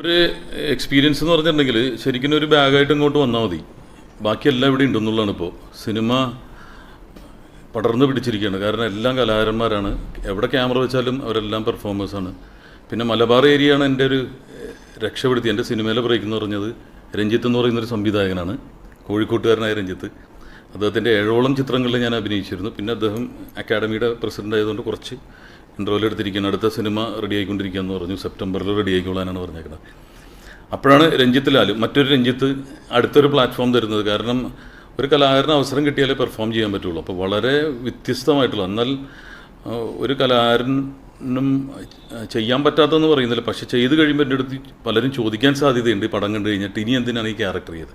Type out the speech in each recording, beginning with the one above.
ഒരു എക്സ്പീരിയൻസ് എന്ന് പറഞ്ഞിട്ടുണ്ടെങ്കിൽ ശരിക്കും ഒരു ബാഗായിട്ട് ഇങ്ങോട്ട് വന്നാൽ മതി. ബാക്കിയെല്ലാം ഇവിടെ ഉണ്ടെന്നുള്ളതാണ് ഇപ്പോൾ സിനിമ പടർന്ന് പിടിച്ചിരിക്കുകയാണ്. കാരണം എല്ലാം കലാകാരന്മാരാണ്. എവിടെ ക്യാമറ വെച്ചാലും അവരെല്ലാം പെർഫോമേഴ്സാണ് പിന്നെ മലബാർ ഏരിയയാണ് എന്റെ ഒരു രക്ഷപ്പെടുത്തി. എന്റെ സിനിമയിലെ ബ്രേക്ക് എന്ന് പറഞ്ഞത് രഞ്ജിത്ത് എന്ന് പറയുന്നൊരു സംവിധായകനാണ്. കോഴിക്കോട്ടുകാരനായ രഞ്ജിത്ത്. അദ്ദേഹത്തിന്റെ ഏഴോളം ചിത്രങ്ങളിൽ ഞാൻ അഭിനയിച്ചിരുന്നു. പിന്നെ അദ്ദേഹം അക്കാഡമിയുടെ പ്രസിഡന്റ് ആയതുകൊണ്ട് കുറച്ച് ഇന്റർവ്യൂവിൽ എടുത്തിരിക്കുകയാണ് അടുത്ത സിനിമ റെഡി ആയിക്കൊണ്ടിരിക്കുകയെന്ന് പറഞ്ഞു. സെപ്റ്റംബറിൽ റെഡി ആയിക്കോളാനാണ് പറഞ്ഞേക്കുന്നത് അപ്പോഴാണ് രഞ്ജിത്ത് ലാൽ മറ്റൊരു രഞ്ജിത്ത് അടുത്തൊരു പ്ലാറ്റ്ഫോം തരുന്നത്. കാരണം ഒരു കലാകാരന് അവസരം കിട്ടിയാലേ പെർഫോം ചെയ്യാൻ പറ്റുള്ളൂ. അപ്പോൾ വളരെ വ്യത്യസ്തമായിട്ടുള്ള എന്നാൽ ഒരു കലാകാരനും ചെയ്യാൻ പറ്റാത്തതെന്ന് പറയുന്നില്ല. പക്ഷെ ചെയ്ത് കഴിയുമ്പോൾ എന്റെ അടുത്ത് പലരും ചോദിക്കാൻ സാധ്യതയുണ്ട്. പടം കണ്ടു കഴിഞ്ഞിട്ട് ഇനി എന്തിനാണ് ഈ ക്യാരക്ടർ ചെയ്ത്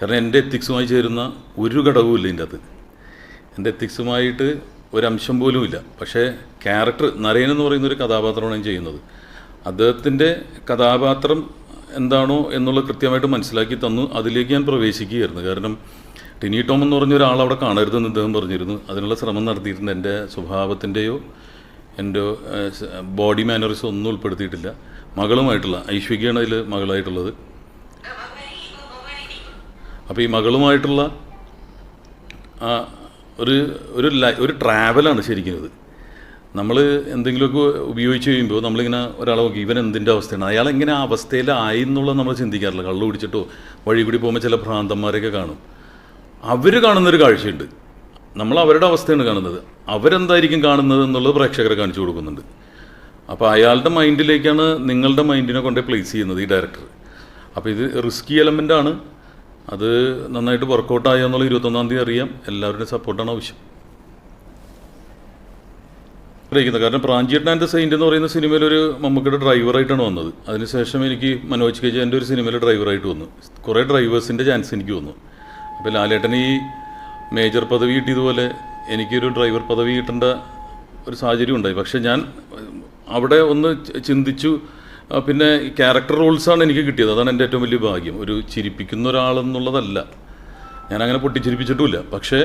കാരണം എന്റെ എത്തിക്സുമായി ചേരുന്ന ഒരു ഘടകവും ഇല്ല ഇതിന്റെ അകത്ത്. എന്റെ എത്തിക്സുമായിട്ട് ഒരംശം പോലും ഇല്ല. പക്ഷേ ക്യാരക്ടർ നരയൻ എന്ന് പറയുന്ന ഒരു കഥാപാത്രമാണ് ഞാൻ ചെയ്യുന്നത്. അദ്ദേഹത്തിന്റെ കഥാപാത്രം എന്താണോ എന്നുള്ള കൃത്യമായിട്ട് മനസ്സിലാക്കി തന്നു. അതിലേക്ക് ഞാൻ പ്രവേശിക്കുകയായിരുന്നു. കാരണം ടിനി ടോം എന്ന് പറഞ്ഞ ഒരാൾ അവിടെ കാണരുതെന്ന് അദ്ദേഹം പറഞ്ഞിരുന്നു. അതിനുള്ള ശ്രമം നടത്തിയിട്ടുണ്ട്. എന്റെ സ്വഭാവത്തിന്റെയോ എന്റെ ബോഡി മാനറിസോ ഒന്നും ഉൾപ്പെടുത്തിയിട്ടില്ല. മകളുമായിട്ടുള്ള ഐശ്വര്യയാണ് അതിൽ മകളായിട്ടുള്ളത്. അപ്പോൾ ഈ മകളുമായിട്ടുള്ള ആ ഒരു ഒരു ഒരു ട്രാവലാണ് ശരിക്കും ഇത്. നമ്മൾ എന്തെങ്കിലുമൊക്കെ ഉപയോഗിച്ച് കഴിയുമ്പോൾ നമ്മളിങ്ങനെ ഒരാളെ നോക്കി ഇവൻ എന്തിന്റെ അവസ്ഥയാണ്? അയാൾ എങ്ങനെ ആ അവസ്ഥയിലായി എന്നുള്ളത് നമ്മൾ ചിന്തിക്കാറില്ല. കള്ളു കുടിച്ചിട്ടോ വഴി കൂടി പോകുമ്പോൾ ചില ഭ്രാന്തന്മാരെയൊക്കെ കാണും. അവർ കാണുന്നൊരു കാഴ്ചയുണ്ട്. നമ്മൾ അവരുടെ അവസ്ഥയാണ് കാണുന്നത്. അവരെന്തായിരിക്കും കാണുന്നത് എന്നുള്ളത് പ്രേക്ഷകരെ കാണിച്ചു കൊടുക്കുന്നുണ്ട്. അപ്പോൾ അയാളുടെ മൈൻഡിലേക്കാണ് നിങ്ങളുടെ മൈൻഡിനെ കൊണ്ടേ പ്ലേസ് ചെയ്യുന്നത് ഈ ഡയറക്ടർ അപ്പോൾ ഇത് റിസ്കി എലമെന്റ് ആണ്. അത് നന്നായിട്ട് വർക്കൗട്ട് ആയോ എന്നുള്ള ഇരുപത്തൊന്നാം തീയതി അറിയാം. എല്ലാവരുടെയും സപ്പോർട്ടാണ് ആവശ്യം. അറിയിക്കുന്നത് കാരണം പ്രാഞ്ചിയേട്ടൻ ആൻഡ് സെയിന്റ് എന്ന് പറയുന്ന സിനിമയിൽ ഒരു മമ്മൂക്കയുടെ ഡ്രൈവറായിട്ടാണ് വന്നത്. അതിനുശേഷം എനിക്ക് മനോജ് കെ ജയന്റെ ഒരു സിനിമയിൽ ഡ്രൈവറായിട്ട് വന്നു. കുറേ ഡ്രൈവേഴ്സിന്റെ ചാൻസ് എനിക്ക് വന്നു. അപ്പോൾ ലാലേട്ടൻ ഈ മേജർ പദവി കിട്ടിയതുപോലെ എനിക്കൊരു ഡ്രൈവർ പദവി കിട്ടേണ്ട ഒരു സാഹചര്യം ഉണ്ടായി. പക്ഷേ ഞാൻ അവിടെ ഒന്ന് ചിന്തിച്ചു പിന്നെ ക്യാരക്ടർ റോൾസാണ് എനിക്ക് കിട്ടിയത്. അതാണ് എന്റെ ഏറ്റവും വലിയ ഭാഗ്യം. ഒരു ചിരിപ്പിക്കുന്ന ഒരാളെന്നുള്ളതല്ല. ഞാനങ്ങനെ പൊട്ടിച്ചിരിപ്പിച്ചിട്ടുമില്ല. പക്ഷേ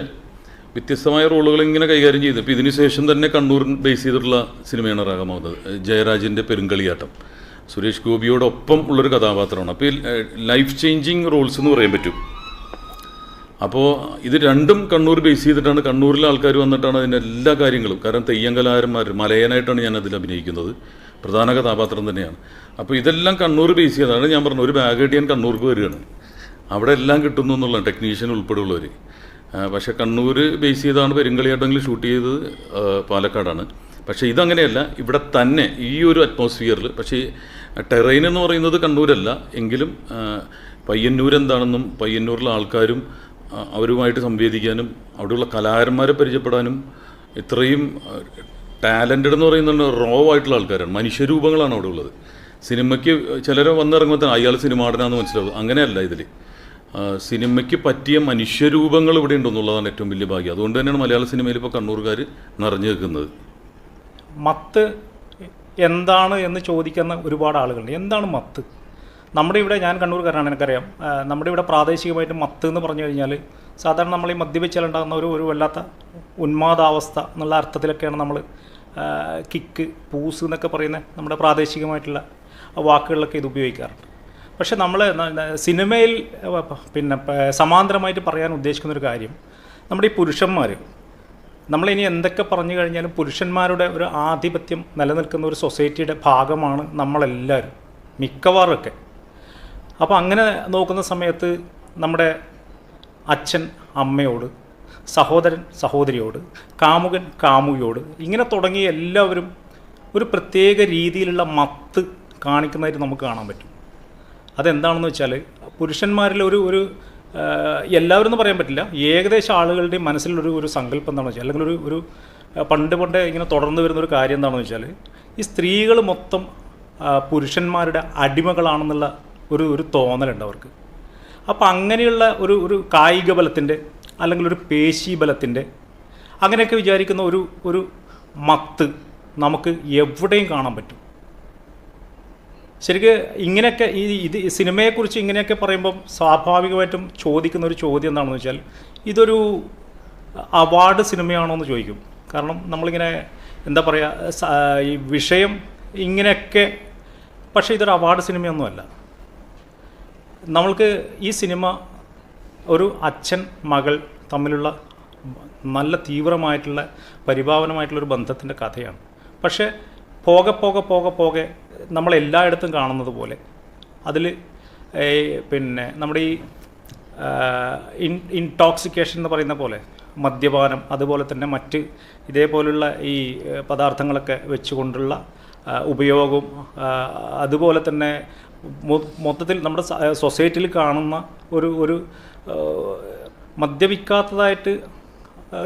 വ്യത്യസ്തമായ റോളുകൾ ഇങ്ങനെ കൈകാര്യം ചെയ്തു. ഇപ്പോൾ ഇതിന് ശേഷം തന്നെ കണ്ണൂർ ബേസ് ചെയ്തിട്ടുള്ള സിനിമയാണ് റാഗമാവുന്നത് ജയരാജിന്റെ പെരുങ്കളിയാട്ടം. സുരേഷ് ഗോപിയോടൊപ്പം ഉള്ളൊരു കഥാപാത്രമാണ്. അപ്പോൾ ഈ ലൈഫ് ചേഞ്ചിങ് റോൾസ് എന്ന് പറയാൻ പറ്റും. അപ്പോൾ ഇത് രണ്ടും കണ്ണൂർ ബേസ് ചെയ്തിട്ടാണ്. കണ്ണൂരിലെ ആൾക്കാർ വന്നിട്ടാണ് അതിന്റെ എല്ലാ കാര്യങ്ങളും. കാരണം തെയ്യം കലാകാരന്മാർ മലയനായിട്ടാണ് ഞാൻ അതിൽ അഭിനയിക്കുന്നത്. പ്രധാന കഥാപാത്രം തന്നെയാണ്. അപ്പോൾ ഇതെല്ലാം കണ്ണൂർ ബേസ് ചെയ്തതാണ് ഞാൻ പറഞ്ഞു ഒരു ബാഗ് കണ്ണൂർക്ക് വരികയാണ്. അവിടെ എല്ലാം കിട്ടുന്നു എന്നുള്ള ടെക്നീഷ്യൻ ഉൾപ്പെടെയുള്ളവർ പക്ഷേ കണ്ണൂർ ബേസ് ചെയ്താണ് പെരുങ്കളിയാട്ടെങ്കിൽ ഷൂട്ട് ചെയ്തത് പാലക്കാടാണ്. പക്ഷേ ഇതങ്ങനെയല്ല. ഇവിടെ തന്നെ ഈ ഒരു അറ്റ്മോസ്ഫിയറിൽ പക്ഷേ ടെറൈൻ എന്ന് പറയുന്നത് കണ്ണൂരല്ല. എങ്കിലും പയ്യന്നൂർ എന്താണെന്നും പയ്യന്നൂരിലെ ആൾക്കാരും അവരുമായിട്ട് സംവേദിക്കാനും അവിടെയുള്ള കലാകാരന്മാരെ പരിചയപ്പെടാനും ഇത്രയും ടാലന്റഡ് എന്ന് പറയുന്നത് റോ ആയിട്ടുള്ള ആൾക്കാരാണ്. മനുഷ്യരൂപങ്ങളാണ് അവിടെ ഉള്ളത്. സിനിമയ്ക്ക് ചിലർ വന്നിറങ്ങുമ്പോൾ തന്നെ അയാൾ സിനിമാടനാന്ന് മനസ്സിലാവും. അങ്ങനെയല്ല ഇതിൽ സിനിമയ്ക്ക് പറ്റിയ മനുഷ്യരൂപങ്ങൾ ഇവിടെ ഉണ്ടെന്നുള്ളതാണ് ഏറ്റവും വലിയ ഭാഗ്യം. അതുകൊണ്ട് തന്നെയാണ് മലയാള സിനിമയിൽ ഇപ്പോൾ കണ്ണൂർക്കാർ നിറഞ്ഞു നിൽക്കുന്നത്. മത്ത് എന്താണ് എന്ന് ചോദിക്കുന്ന ഒരുപാട് ആളുകളുണ്ട്. എന്താണ് മത്ത്? നമ്മുടെ ഇവിടെ ഞാൻ കണ്ണൂർക്കാരനാണ് എനിക്കറിയാം. നമ്മുടെ ഇവിടെ പ്രാദേശികമായിട്ട് മത്ത് എന്ന് പറഞ്ഞു കഴിഞ്ഞാൽ സാധാരണ നമ്മൾ ഈ മദ്യപിച്ചാലുണ്ടാകുന്ന ഒരു ഒരു വല്ലാത്ത ഉന്മാദാവസ്ഥ എന്നുള്ള അർത്ഥത്തിലൊക്കെയാണ് നമ്മൾ കിക്ക് പൂസ് എന്നൊക്കെ പറയുന്ന നമ്മുടെ പ്രാദേശികമായിട്ടുള്ള വാക്കുകളിലൊക്കെ ഇത് ഉപയോഗിക്കാറുണ്ട്. പക്ഷേ നമ്മൾ സിനിമയിൽ പിന്നെ സമാന്തരമായിട്ട് പറയാൻ ഉദ്ദേശിക്കുന്ന ഒരു കാര്യം നമ്മുടെ ഈ പുരുഷന്മാർ നമ്മളിനി എന്തൊക്കെ പറഞ്ഞു കഴിഞ്ഞാലും പുരുഷന്മാരുടെ ഒരു ആധിപത്യം നിലനിൽക്കുന്ന ഒരു സൊസൈറ്റിയുടെ ഭാഗമാണ് നമ്മളെല്ലാവരും മിക്കവാറൊക്കെ അപ്പോൾ അങ്ങനെ നോക്കുന്ന സമയത്ത് നമ്മുടെ അച്ഛൻ അമ്മയോട് സഹോദരൻ സഹോദരിയോട് കാമുകൻ കാമുകിയോട് ഇങ്ങനെ തുടങ്ങിയ എല്ലാവരും ഒരു പ്രത്യേക രീതിയിലുള്ള മത്ത് കാണിക്കുന്നതായിട്ട് നമുക്ക് കാണാൻ പറ്റും. അതെന്താണെന്ന് വെച്ചാൽ പുരുഷന്മാരിൽ ഒരു ഒരു എല്ലാവരും എന്ന് പറയാൻ പറ്റില്ല. ഏകദേശം ആളുകളുടെയും മനസ്സിലൊരു ഒരു സങ്കല്പം എന്താണെന്ന് വെച്ചാൽ അല്ലെങ്കിൽ ഒരു ഒരു പണ്ട് പണ്ട് ഇങ്ങനെ തുടർന്ന് വരുന്ന ഒരു കാര്യം എന്താണെന്ന് വെച്ചാൽ ഈ സ്ത്രീകൾ മൊത്തം പുരുഷന്മാരുടെ അടിമകളാണെന്നുള്ള ഒരു ഒരു തോന്നലുണ്ട് അവർക്ക്. അപ്പോൾ അങ്ങനെയുള്ള ഒരു ഒരു കായിക ബലത്തിന്റെ അല്ലെങ്കിൽ ഒരു പേശി ബലത്തിന്റെ അങ്ങനെയൊക്കെ വിചാരിക്കുന്ന ഒരു ഒരു മത്ത് നമുക്ക് എവിടെയും കാണാൻ പറ്റും. ശരിക്ക് ഇങ്ങനെയൊക്കെ ഈ ഇത് സിനിമയെക്കുറിച്ച് ഇങ്ങനെയൊക്കെ പറയുമ്പം സ്വാഭാവികമായിട്ടും ചോദിക്കുന്ന ഒരു ചോദ്യം എന്താണെന്ന് വെച്ചാൽ ഇതൊരു അവാർഡ് സിനിമയാണോ എന്ന് ചോദിക്കും. കാരണം നമ്മളിങ്ങനെ എന്താ പറയുക ഈ വിഷയം ഇങ്ങനെയൊക്കെ പക്ഷേ ഇതൊരു അവാർഡ് സിനിമയൊന്നുമല്ല. നമ്മൾക്ക് ഈ സിനിമ ഒരു അച്ഛൻ മകൾ തമ്മിലുള്ള നല്ല തീവ്രമായിട്ടുള്ള പരിഭാവനമായിട്ടുള്ളൊരു ബന്ധത്തിന്റെ കഥയാണ്. പക്ഷേ പോകെ പോകെ പോകെ പോകെ നമ്മളെല്ലായിടത്തും കാണുന്നത് പോലെ അതിൽ പിന്നെ നമ്മുടെ ഈ ഇൻ ഇൻടോക്സിക്കേഷൻ എന്ന് പറയുന്ന പോലെ മദ്യപാനം അതുപോലെ തന്നെ മറ്റ് ഇതേപോലുള്ള ഈ പദാർത്ഥങ്ങളൊക്കെ വെച്ചുകൊണ്ടുള്ള ഉപയോഗവും അതുപോലെ തന്നെ മൊത്തത്തിൽ നമ്മുടെ സൊസൈറ്റിയിൽ കാണുന്ന ഒരു ഒരു മദ്യപിക്കാത്തതായിട്ട്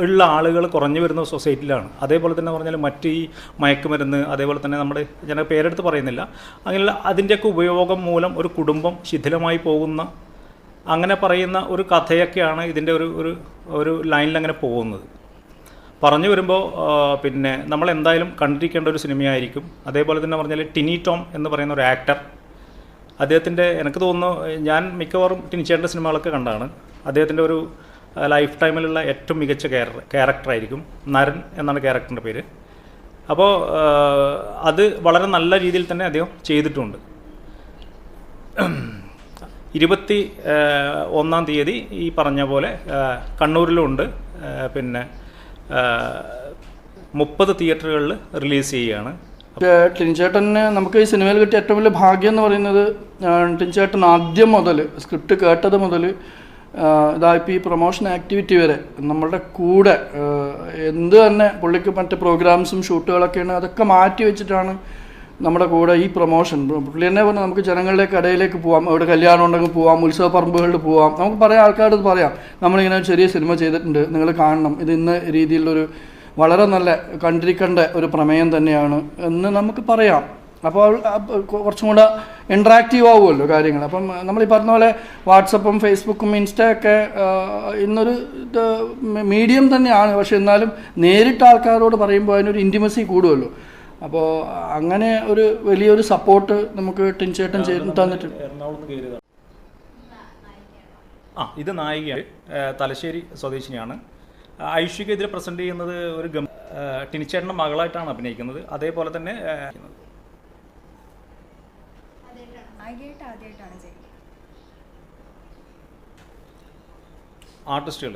ഉള്ള ആളുകൾ കുറഞ്ഞു വരുന്ന സൊസൈറ്റിയിലാണ്. അതേപോലെ തന്നെ പറഞ്ഞാൽ മറ്റ് ഈ മയക്കുമരുന്ന് അതേപോലെ തന്നെ നമ്മുടെ ഞാൻ പേരെടുത്ത് പറയുന്നില്ല. അങ്ങനെയുള്ള അതിന്റെയൊക്കെ ഉപയോഗം മൂലം ഒരു കുടുംബം ശിഥിലമായി പോകുന്ന അങ്ങനെ പറയുന്ന ഒരു കഥയൊക്കെയാണ് ഇതിന്റെ ഒരു ഒരു ഒരു ലൈനിൽ അങ്ങനെ പോകുന്നത്. പറഞ്ഞു വരുമ്പോൾ പിന്നെ നമ്മൾ എന്തായാലും കണ്ടിരിക്കേണ്ട ഒരു സിനിമയായിരിക്കും. അതേപോലെ തന്നെ പറഞ്ഞാൽ ടിനി ടോം എന്ന് പറയുന്ന ഒരു ആക്ടർ അദ്ദേഹത്തിന്റെ എനിക്ക് തോന്നുന്നു ഞാൻ മിക്കവാറും ടിനിച്ചേട്ടന്റെ സിനിമകളൊക്കെ കണ്ടാണ്. അദ്ദേഹത്തിന്റെ ഒരു ലൈഫ് ടൈമിലുള്ള ഏറ്റവും മികച്ച ക്യാരക്ടർ ക്യാരക്ടറായിരിക്കും നരൻ എന്നാണ് ക്യാരക്ടറിന്റെ പേര്. അപ്പോൾ അത് വളരെ നല്ല രീതിയിൽ തന്നെ അദ്ദേഹം ചെയ്തിട്ടുണ്ട്. ഇരുപത്തി ഒന്നാം തീയതി ഈ പറഞ്ഞ പോലെ കണ്ണൂരിലുമുണ്ട് പിന്നെ മുപ്പത് തിയേറ്ററുകളിൽ റിലീസ് ചെയ്യുകയാണ്. ടിൻചേട്ടന് നമുക്ക് ഈ സിനിമയിൽ കിട്ടിയ ഏറ്റവും വലിയ ഭാഗ്യം എന്ന് പറയുന്നത് ടിൻചേട്ടൻ ആദ്യം മുതൽ സ്ക്രിപ്റ്റ് കേട്ടത് മുതൽ ഇതായിപ്പോൾ ഈ പ്രൊമോഷൻ ആക്ടിവിറ്റി വരെ നമ്മളുടെ കൂടെ എന്ത് തന്നെ പുള്ളിക്ക് മറ്റ് പ്രോഗ്രാംസും ഷൂട്ടുകളൊക്കെയാണ് അതൊക്കെ മാറ്റി വെച്ചിട്ടാണ് നമ്മുടെ കൂടെ ഈ പ്രൊമോഷൻ. പുള്ളി തന്നെ പറഞ്ഞു നമുക്ക് ജനങ്ങളുടെ കടയിലേക്ക് പോവാം അവിടെ കല്യാണം ഉണ്ടെങ്കിൽ പോവാം ഉത്സവ പറമ്പുകളിൽ പോവാം. നമുക്ക് പറയാം ആൾക്കാരോട് പറയാം നമ്മളിങ്ങനെ ചെറിയ സിനിമ ചെയ്തിട്ടുണ്ട് നിങ്ങൾ കാണണം ഇത് ഇന്ന രീതിയിലുള്ളൊരു വളരെ നല്ല കണ്ടിരിക്കേണ്ട ഒരു പ്രമേയം തന്നെയാണ് എന്ന് നമുക്ക് പറയാം. അപ്പോൾ കുറച്ചും കൂടെ ഇൻട്രാക്റ്റീവ് ആവുമല്ലോ കാര്യങ്ങൾ. അപ്പം നമ്മൾ ഈ പറഞ്ഞ പോലെ വാട്സപ്പും ഫേസ്ബുക്കും ഇൻസ്റ്റയൊക്കെ ഇന്നൊരു മീഡിയം തന്നെയാണ്. പക്ഷെ എന്നാലും നേരിട്ട് ആൾക്കാരോട് പറയുമ്പോൾ അതിനൊരു ഇന്റിമസി കൂടുമല്ലോ. അപ്പോൾ അങ്ങനെ ഒരു വലിയൊരു സപ്പോർട്ട് നമുക്ക് ടിൻചേട്ടൻ ചെയ്ത് തന്നിട്ടുണ്ട്. ആ ഇത് നായികയാണ്. തലശ്ശേരി സ്വദേശിനിയാണ്. ആ, പ്രസന്റ് ചെയ്യുന്നത് ഒരു ഗം ടിനിച്ചേട്ടന്റെ മകളായിട്ടാണ് അഭിനയിക്കുന്നത്. അതേപോലെ തന്നെ ആർട്ടിസ്റ്റുകൾ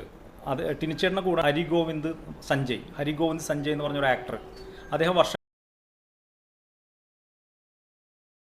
അത് ടിനിച്ചേട്ടനെ കൂടെ ഹരി ഗോവിന്ദ് സഞ്ജയ്. ഹരിഗോവിന്ദ് സഞ്ജയ് എന്ന് പറഞ്ഞ ഒരു ആക്ടർ അദ്ദേഹം വർഷം